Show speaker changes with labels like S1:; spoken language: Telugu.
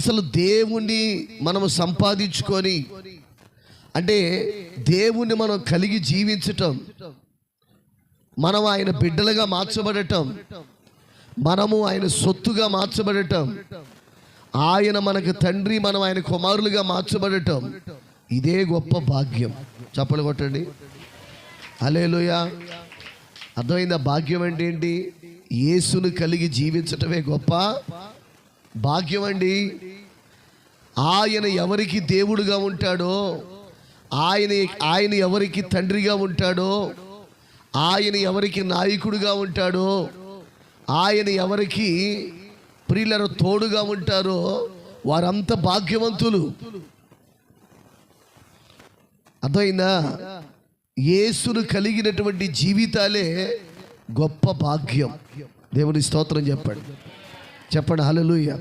S1: అసలు దేవుణ్ణి మనము సంపాదించుకొని అంటే దేవుణ్ణి మనం కలిగి జీవించటం మనం ఆయన బిడ్డలుగా మార్చబడటం మనము ఆయన సొత్తుగా మార్చబడటం ఆయన మనకు తండ్రి మనం ఆయన కుమారులుగా మార్చబడటం ఇదే గొప్ప భాగ్యం. చప్పలు కొట్టండి. అలేలుయా అర్థమైందా భాగ్యం అంటే ఏంటి? యేసును కలిగి జీవించటమే గొప్ప భాగ్యం అండి. ఆయన ఎవరికి దేవుడుగా ఉంటాడో ఆయన ఆయన ఎవరికి తండ్రిగా ఉంటాడో ఆయన ఎవరికి నాయకుడిగా ఉంటాడో ఆయన ఎవరికి ప్రియులను తోడుగా ఉంటారో వారంతా భాగ్యవంతులు. అదైనా యేసును కలిగినటువంటి జీవితాలే గొప్ప భాగ్యం. దేవుని స్తోత్రం చెప్పండి. చెప్పండి హల్లెలూయా